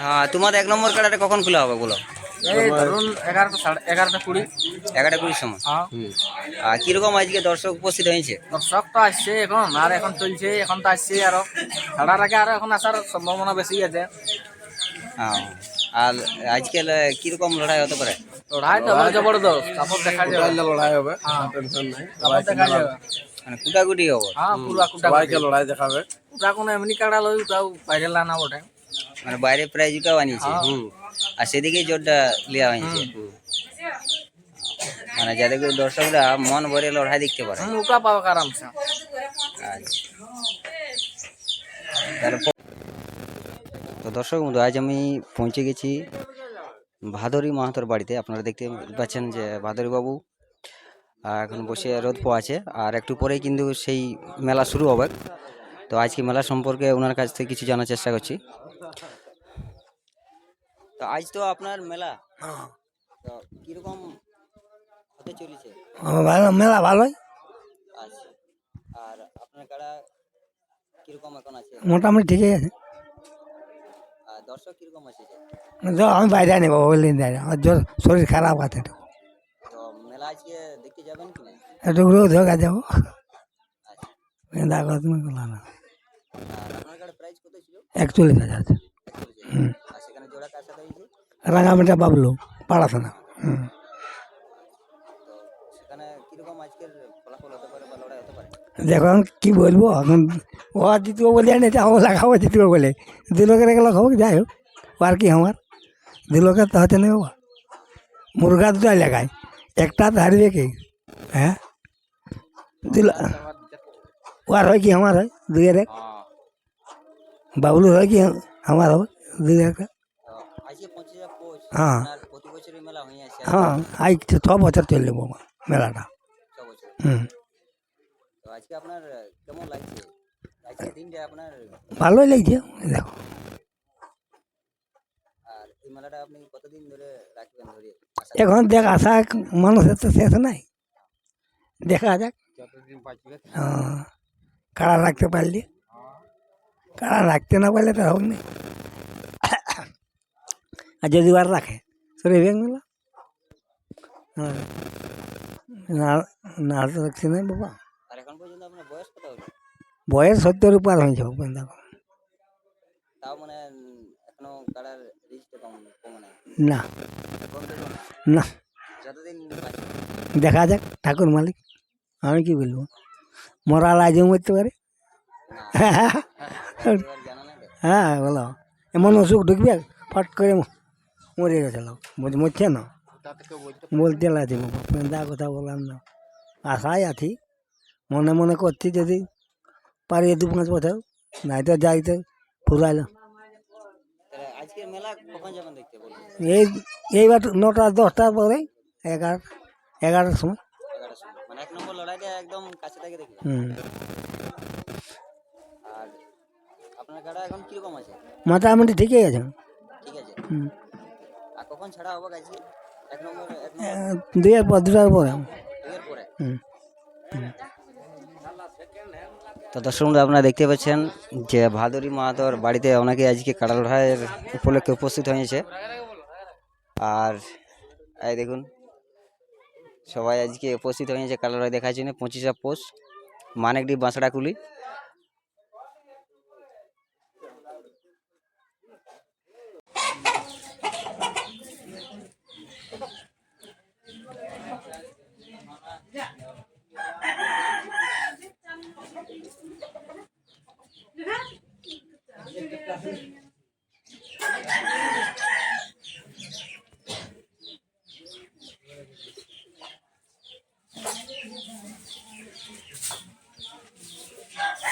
হ্যাঁ তোমাদের এক নম্বর কাড়াটা কখন খোলা হবে বলো? এই ধরুন এগারোটা সাড়ে এগারোটা কুড়ি। এগারোটা কুড়ির সময়? হ্যাঁ। আর কীরকম আজকে দর্শক উপস্থিত হয়েছে? দর্শক তো আসছে এখন আর এখন চলছে এখন তো আসছে আরও। ছাড়ার আগে আরও এখন আসার সম্ভাবনা বেশি আছে। হ্যাঁ। আর আজকাল কীরকম লড়াই হতে পারে? লড়াই তো হবে জবরদস্ত তারপর দেখা যাবে। লড়াই হবে হ্যাঁ। টেনশন নাই। দেখা যাবে। মানে কুটাকুটি হবে? হ্যাঁ পুরা কুটা লড়াই দেখাবে। কুটা কোনো এমনি কাটা লই ওটাও বাইরে লানা বটে। মানে বাইরে প্রাইজটাও আনিয়েছে হ্যাঁ। আর সেদিকেই জোরটা লিয়া হয়েছে মানে যাদের দর্শকরা মন ভরে লড়াই দেখতে পারে। হুম, ওটা পাবে আরামসে আচ্ছা। তো দর্শক বন্ধু আজ আমি পৌঁছে গেছি ভাদরী মাহাতোর বাড়িতে। আপনারা দেখতে পাচ্ছেন যে ভাদরী বাবু এখন বসে রোদ পোয়া আছে। আর একটু পরেই কিন্তু সেই মেলা শুরু হবে। তো আজকে মেলা সম্পর্কে ওনার কাছ থেকে কিছু জানার চেষ্টা করছি। তো আজ তো আপনার মেলা। তো কীরকম হতে চলেছে? ভালো মেলা ভালোই। আচ্ছা। আর আপনার কারা কীরকম এখন আছে? মোটামুটি ঠিকই আছে। আর দর্শক কীরকম আছে আমি বাইরে নেব বললেন জোর শরীর খারাপ আছে তো। মেলা আজকে দেখতে যাবেন কি না? একটু রোদ যাব। আচ্ছা। তুমি না। আর আপনার কাছে প্রাইস কত ছিল? একচল্লিশ হাজার আছে হুম। আর সেখানে জোড়া কার সাথে হয়েছে রাঙামাটা বাবলু পাড়াশোনা হুম তো সেখানে কীরকম আজকের ফলাফল হতে পারে বা লড়াই হতে পারে? দেখো এখন কী বলব? এখন ও আর জিতবো বলে জানি ও লাগাবো জিতবো বলে। দু লোকের এগুলো হোক যাই হোক ও আর কি আমার দু লোকের তো না বাবা মুরগা দুটো লাগায় একটা তো হারবে কি হ্যাঁ? দু লো- ও আর হয় কি? আমার হয় দুইয়ের এক। বাবলুর হয় কি? আমার হবে দুই একটা তো আজকে পঁচিশ হাজার পোষ হ্যাঁ। হয়ে আছে হ্যাঁ আই ছ বছর চললে বাবা মেলাটা। ছ বছর। হুম। আজকে আপনার কেমন লাগছে? আপনার ভালোই লাগছে দেখো। আর এই মেলাটা আপনি কতদিন ধরে রাখবেন ধরে? আশা এখন দেখ আশা মানুষের তো শেষ নাই। দেখা যাক। হ্যাঁ কাড়া রাখতে পারলে? কাড়া রাখতে না পারলে তো হোক না। আর যদি বার রাখে সরে ভেঙ মেলা না রাখছি না বাবা আর বয়স সত্তর উপর হয়েছে ওখানে দেখো না না দেখা যাক ঠাকুর মালিক আমি কি বলব মরা লাজও মরতে পারে হ্যাঁ বলো এমন অসুখ ঢুকবে ফট করে মরে গেছে লোক মরছে না বলতে লাগে বাবা কথা বললাম না। আশায় আছি। মনে মনে করছি যদি পারি দু পাঁচ বছর নাই তো যাইতে ফুরাইলাম এই এইবার নটা দশটার পরে এগারো এগারোটার সময়। আছে? মোটামুটি ঠিকই আছে। ঠিক আছে। কখন ছাড়া হবে এক নম্বর এ, পর দুটার পরে। দুইয়ের পরে। হুম। তো দর্শক বন্ধু আপনারা দেখতে পাচ্ছেন যে ভাদুরী মাহাতোর বাড়িতে অনেকে আজকে কাড়া লড়াইয়ের উপলক্ষে উপস্থিত হয়েছে। আর এই দেখুন সবাই আজকে উপস্থিত হয়েছে লড়াই দেখার জন্য পঁচিশে পোষ মানিকডি বাঁশড়াকুলি। Yes!